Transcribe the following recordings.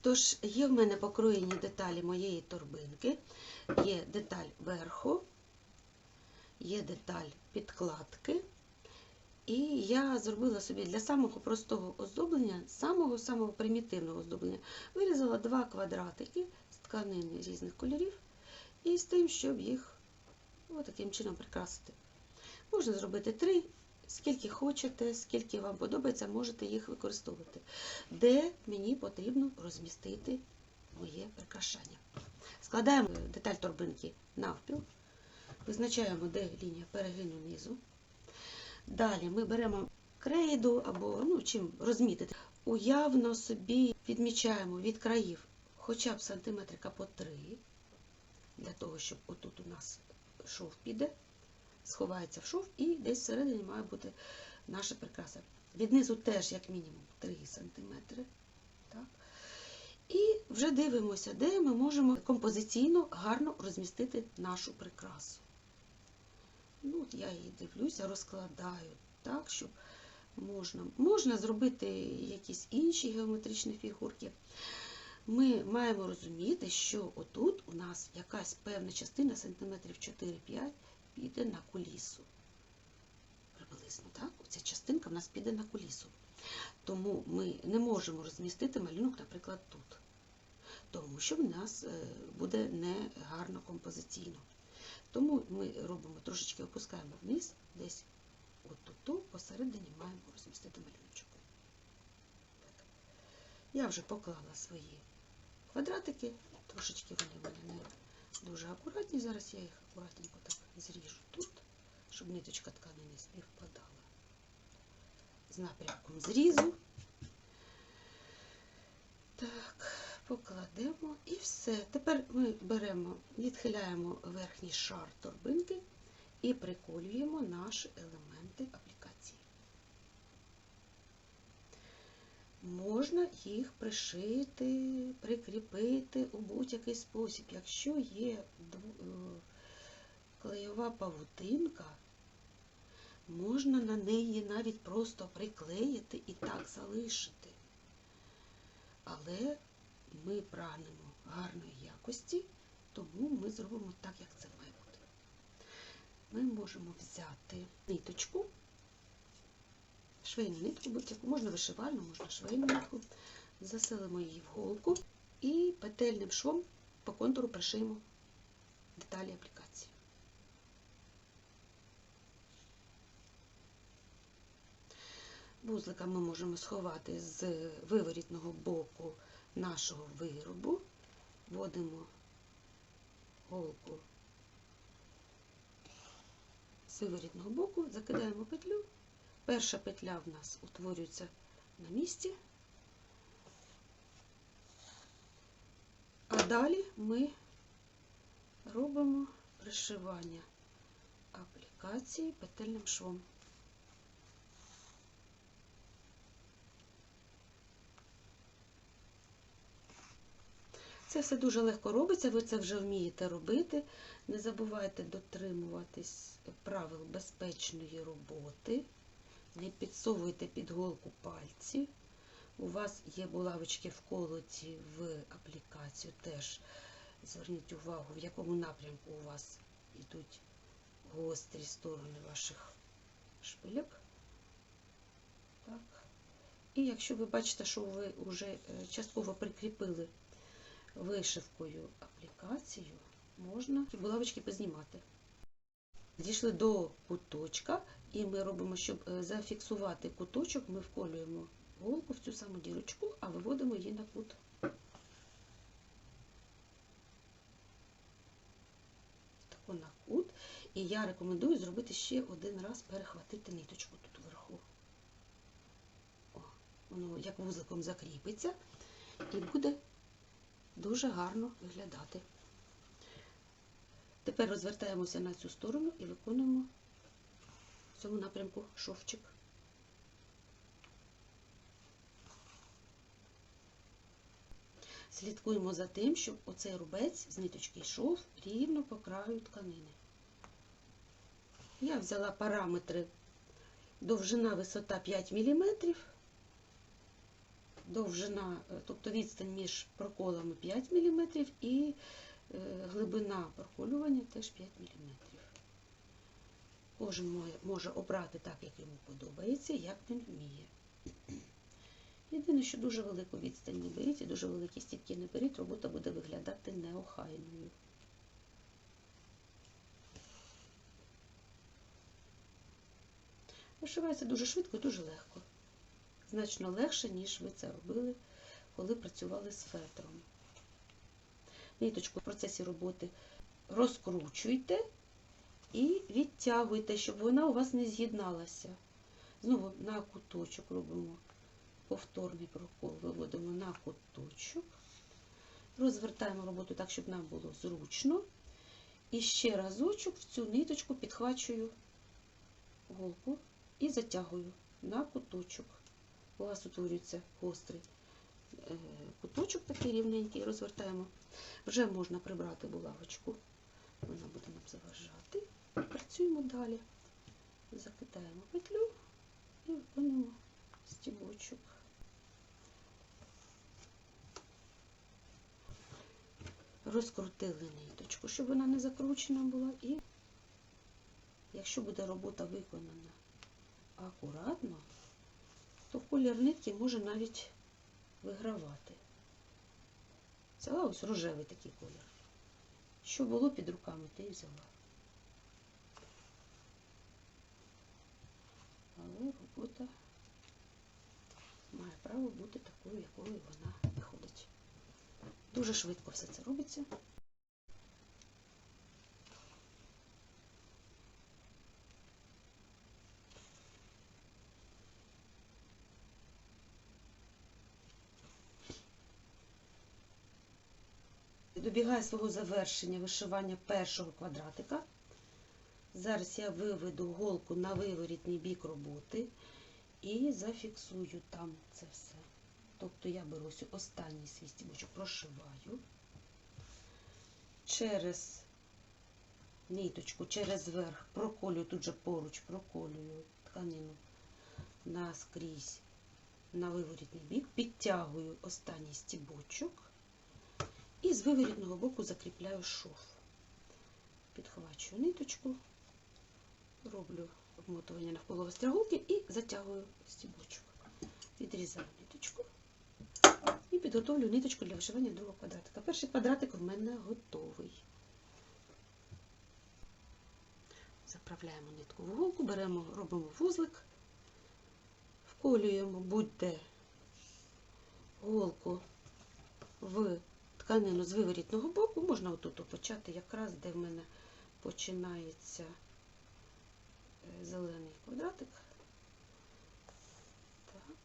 Тож, є в мене покроєні деталі моєї торбинки, є деталь верху, є деталь підкладки. І я зробила собі для самого простого оздоблення, самого-самого примітивного оздоблення, вирізала два квадратики з тканини різних кольорів і з тим, щоб їх таким чином прикрасити. Можна зробити три, скільки хочете, скільки вам подобається, можете їх використовувати. Де мені потрібно розмістити моє прикрашання. Складаємо деталь торбинки навпіл, визначаємо, де лінія перегину низу. Далі ми беремо крейду або ну, чим розмітити. Уявно собі відмічаємо від країв хоча б сантиметрика по 3, для того, щоб отут у нас шов піде, сховається в шов, і десь всередині має бути наша прикраса. Віднизу теж, як мінімум, 3 см. Так. І вже дивимося, де ми можемо композиційно гарно розмістити нашу прикрасу. Ну, от я її дивлюся, розкладаю так, щоб можна, можна зробити якісь інші геометричні фігурки. Ми маємо розуміти, що отут у нас якась певна частина сантиметрів 4-5 піде на кулісу. Приблизно, так? Оця частинка в нас піде на кулісу. Тому ми не можемо розмістити малюнок, наприклад, тут. Тому що в нас е, буде не гарно композиційно. Тому ми робимо трошечки опускаємо вниз, десь от-тут, посередині маємо розмістити малюночок. Так. Я вже поклала свої квадратики, трошечки вони в мене не дуже акуратні. Зараз я їх акуратненько так зріжу тут, щоб ниточка тканини не співпадала з напрямком зрізу. Так, покладемо і все. Тепер ми беремо, відхиляємо верхній шар торбинки і приколюємо наші елементи аплікації. Можна їх пришити, прикріпити у будь-який спосіб. Якщо є клейова павутинка, можна на неї навіть просто приклеїти і так залишити. Але ми прагнемо гарної якості, тому ми зробимо так, як це має бути. Ми можемо взяти ниточку, швейну нитку, будь-яку, можна вишивальну, можна швейну нитку, заселимо її в голку і петельним швом по контуру пришиємо деталі аплікації. Вузлика ми можемо сховати з виворітного боку нашого виробу, вводимо голку з виворітного боку, закидаємо петлю. Перша петля в нас утворюється на місці, а далі ми робимо пришивання аплікації петельним швом. Це все дуже легко робиться, ви це вже вмієте робити. Не забувайте дотримуватись правил безпечної роботи. Не підсовуйте під голку пальці. У вас є булавочки вколоті в аплікацію. Теж зверніть увагу, в якому напрямку у вас йдуть гострі сторони ваших шпильок. Так. І якщо ви бачите, що ви вже частково прикріпили вишивкою аплікацію можна булавочки познімати. Дійшли до куточка, і ми робимо, щоб зафіксувати куточок, ми вколюємо голку в цю саму дірочку, а виводимо її на кут. Таку на кут. І я рекомендую зробити ще один раз перехватити ниточку тут вверху. О, воно як вузликом закріпиться і буде дуже гарно виглядати. Тепер розвертаємося на цю сторону і виконуємо в цьому напрямку шовчик. Слідкуємо за тим, щоб оцей рубець з ниточки йшов рівно по краю тканини. Я взяла параметри довжина висота 5 мм, довжина, е, тобто відстань між проколами 5 мм і е, глибина проколювання теж 5 мм. Кожен може обрати так, як йому подобається, як він вміє. Єдине, що дуже велику відстань не беріть і дуже великі стіпки не беріть, робота буде виглядати неохайною. Вишивається дуже швидко і дуже легко. Значно легше, ніж ви це робили, коли працювали з фетром. Ниточку в процесі роботи розкручуйте і відтягуйте, щоб вона у вас не з'єдналася. Знову на куточок робимо повторний прокол, виводимо на куточок, розвертаємо роботу так, щоб нам було зручно. І ще разочок в цю ниточку підхвачую голку і затягую на куточок. У вас утворюється гострий е, куточок такий рівненький, розвертаємо. Вже можна прибрати булавочку, вона буде нам заважати. Працюємо далі. Закидаємо петлю і виконуємо стібочок. Розкрутили ниточку, щоб вона не закручена була, і якщо буде робота виконана акуратно, то колір нитки може навіть вигравати. Взяла ось рожевий такий колір. Що було під руками, те і взяла. Але робота має право бути такою, якою вона виходить. Дуже швидко все це робиться. Добігає свого завершення вишивання першого квадратика. Зараз я виведу голку на виворітний бік роботи і зафіксую там це все. Тобто я беру останній свій стібочок, прошиваю через ниточку, через верх, проколюю тут же поруч, проколюю тканину наскрізь на виворітний бік, підтягую останній стібочок і з виворітного боку закріпляю шов. Підхвачую ниточку, роблю обмотування навколо гостряголки і затягую стібочок. Відрізаю ниточку і підготовлю ниточку для вишивання другого квадратика. Перший квадратик у мене готовий. Заправляємо нитку в голку, беремо, робимо вузлик, вколюємо будь-де голку в тканину з виворітного боку, можна отут почати, якраз де в мене починається е, зелений квадратик. Так.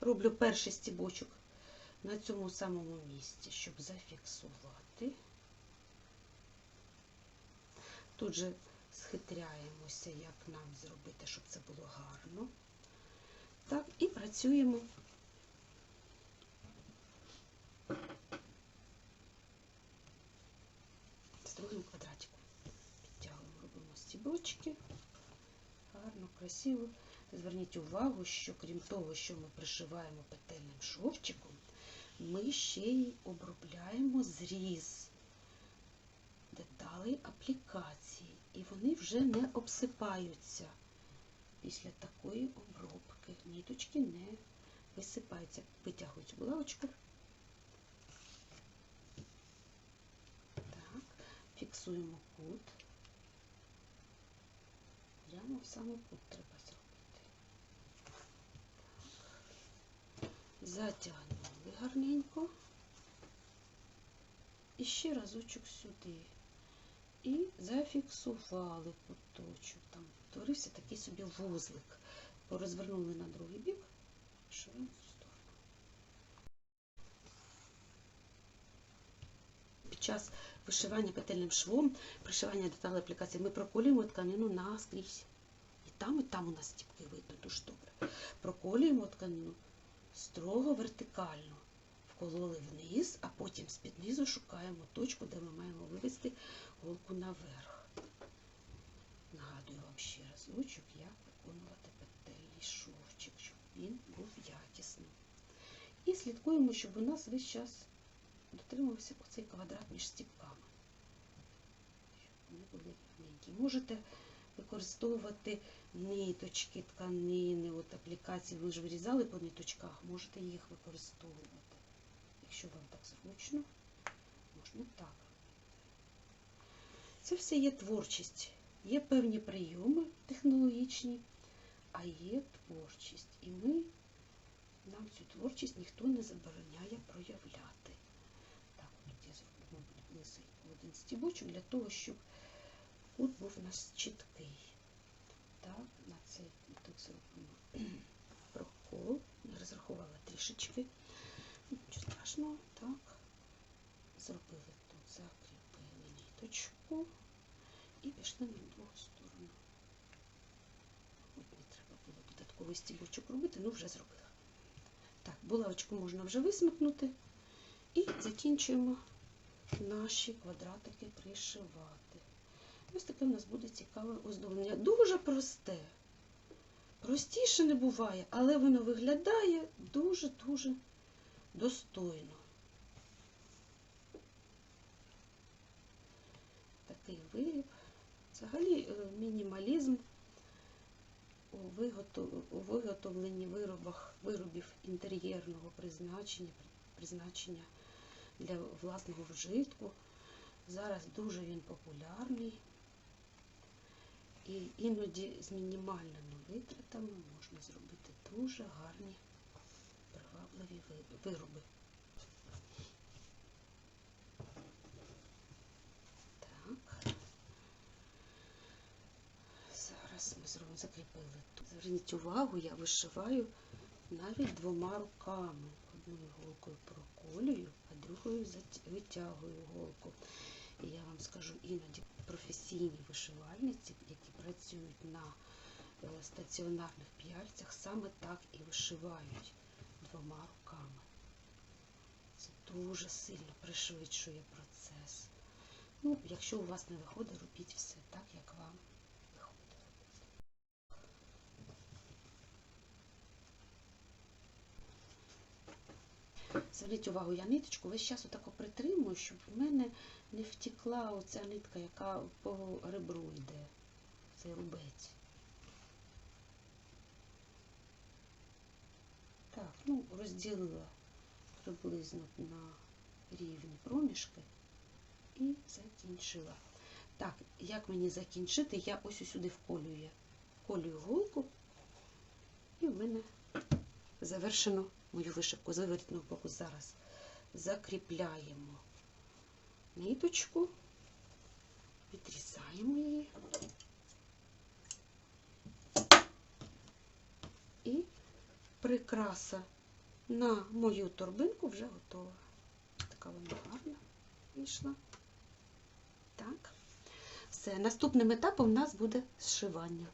Роблю перший стібочок на цьому самому місці, щоб зафіксувати. Тут же схитряємося, як нам зробити, щоб це було гарно. Так, і працюємо. Стібочки. Гарно, красиво. Зверніть увагу, що крім того, що ми пришиваємо петельним шовчиком, ми ще й обробляємо зріз деталей аплікації. І вони вже не обсипаються після такої обробки. Ніточки не висипаються. Витягую цю булавочку. Так, фіксуємо кут. Прямо в самий кут треба зробити. Затягнули гарненько. І ще разочок сюди. І зафіксували куточок. Там утворився такий собі вузлик. Розвернули на другий бік, в сторону. Під час вишивання петельним швом, пришивання деталей аплікації, ми проколюємо тканину наскрізь. І там, і там у нас стіпки видно дуже добре. Проколюємо тканину строго вертикально. Вкололи вниз, а потім з-під низу шукаємо точку, де ми маємо вивести голку наверх. Нагадую вам ще разочок, як виконувати петельний шовчик, щоб він був якісним. І слідкуємо, щоб у нас весь час дотримувався оцей квадрат між стіпками. Вони були рівненькі. Можете використовувати ниточки, тканини, от аплікації. Ви ж вирізали по ниточках, можете їх використовувати. Якщо вам так зручно, можна так. Це все є творчість. Є певні прийоми технологічні, а є творчість. І ми, нам цю творчість ніхто не забороняє проявляти. Так, от я зроблю, мабуть, один стібочок для того, щоб кут був у нас чіткий. Так, на цей тут зробимо прокол. Я розрахувала трішечки. Нічого страшного, так. Зробили тут, закріпили ниточку і пішли на другу сторону. От не треба було додатковий стібочок робити, ну вже зробила. Так, булавочку можна вже висмикнути і закінчуємо наші квадратики пришивати. Ось таке в нас буде цікаве оздоблення. Дуже просте. Простіше не буває, але воно виглядає дуже-дуже достойно. Такий виріб. Взагалі е, мінімалізм у, виготовленні виробах, виробів інтер'єрного призначення, призначення для власного вжитку. Зараз дуже він популярний. І іноді з мінімальними витратами можна зробити дуже гарні привабливі вироби. Так. Зараз ми зробимо закріпили тут. Зверніть увагу, я вишиваю навіть двома руками. Одною голкою проколюю, а другою витягую голку. І я вам скажу, іноді професійні вишивальниці, які працюють на е, стаціонарних п'яльцях, саме так і вишивають двома руками. Це дуже сильно пришвидшує процес. Ну, якщо у вас не виходить, робіть все так, як вам Зверніть увагу, я ниточку весь час отако притримую, щоб в мене не втекла оця нитка, яка по ребру йде. Цей рубець. Так, ну, розділила приблизно на рівні проміжки і закінчила. Так, як мені закінчити, я ось сюди вколюю. Вколюю голку, і в мене завершено мою вишивку з виворітного боку. Зараз закріпляємо ниточку, відрізаємо її і прикраса на мою торбинку вже готова. Така вона гарна вийшла. Так. Все, наступним етапом у нас буде зшивання.